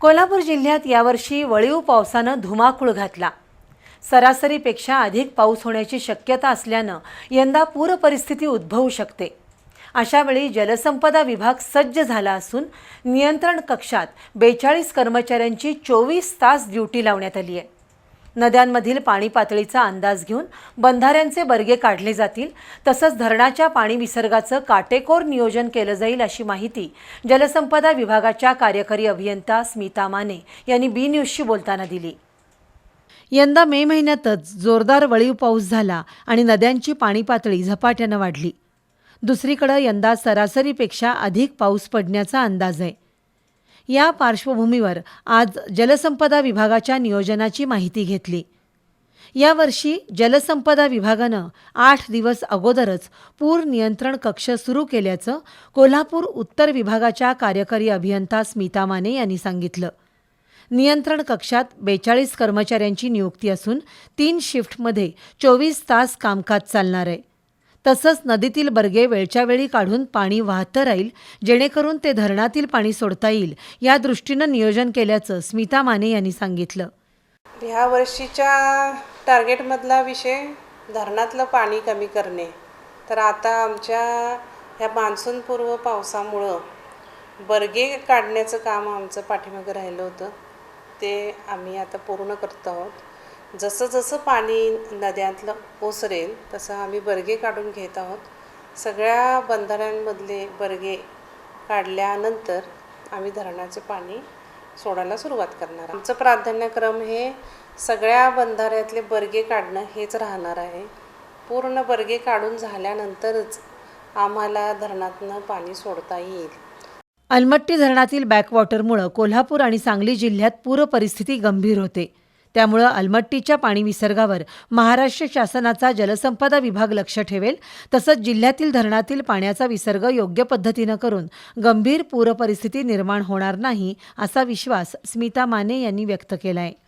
कोल्हापूर जिल्ह्यात यावर्षी वळीव पावसानं धुमाकूळ घातला. सरासरीपेक्षा अधिक पाऊस होण्याची शक्यता असल्यानं यंदा पूर परिस्थिती उद्भवू शकते. अशावेळी जलसंपदा विभाग सज्ज झाला असून नियंत्रण कक्षात बेचाळीस कर्मचाऱ्यांची चोवीस तास ड्युटी लावण्यात आली आहे नद्यांमधील पाणी पातळीचा अंदाज घेऊन बंधाऱ्यांचे बर्गे काढले जातील. तसंच धरणाच्या पाणी विसर्गाचं काटेकोर नियोजन केलं जाईल अशी माहिती जलसंपदा विभागाच्या कार्यकारी अभियंता स्मिता माने यांनी बी न्यूजशी बोलताना दिली. यंदा मे महिन्यातच जोरदार वळीव पाऊस झाला आणि नद्यांची पाणी पातळी झपाट्यानं वाढली. दुसरीकडं यंदा सरासरीपेक्षा अधिक पाऊस पडण्याचा अंदाज आहे. या पार्श्वभूमीवर आज जलसंपदा विभागाच्या नियोजनाची माहिती घेतली. यावर्षी जलसंपदा विभागानं आठ दिवस अगोदरच पूर नियंत्रण कक्ष सुरू केल्याचं कोल्हापूर उत्तर विभागाच्या कार्यकारी अभियंता स्मिता माने यांनी सांगितलं. नियंत्रण कक्षात बेचाळीस कर्मचाऱ्यांची नियुक्ती असून तीन शिफ्टमध्ये चोवीस तास कामकाज चालणार आहे. तसंच नदीतील बर्गे वेळच्या वेळी काढून पाणी वाहतं राहील जेणेकरून ते धरणातील पाणी सोडता येईल या दृष्टीनं नियोजन केल्याचं स्मिता माने यांनी सांगितलं. ह्या वर्षीच्या टार्गेटमधला विषय धरणातलं पाणी कमी करणे. तर आता आमच्या ह्या मान्सूनपूर्व पावसामुळं बर्गे काढण्याचं काम आमचं पाठीमागं राहिलं होतं. ते आम्ही आता पूर्ण करत आहोत. जसं जसं पाणी नद्यातलं ओसरेल तसं आम्ही बर्गे काढून घेत आहोत. सगळ्या बंधाऱ्यांमधले बर्गे काढल्यानंतर आम्ही धरणाचे पाणी सोडायला सुरुवात करणार. आमचं प्राधान्यक्रम हे सगळ्या बंधाऱ्यातले बर्गे काढणं हेच राहणार आहे. पूर्ण बर्गे काढून झाल्यानंतरच आम्हाला धरणातनं पाणी सोडता येईल. अलमट्टी धरणातील बॅकवॉटरमुळं कोल्हापूर आणि सांगली जिल्ह्यात पूर परिस्थिती गंभीर होते. त्यामुळं अलमट्टीच्या पाणी विसर्गावर महाराष्ट्र शासनाचा जलसंपदा विभाग लक्ष ठेवेल तसंच जिल्ह्यातील धरणातील पाण्याचा विसर्ग योग्य पद्धतीनं करून गंभीर पूरपरिस्थिती निर्माण होणार नाही असा विश्वास स्मिता माने यांनी व्यक्त केला आहे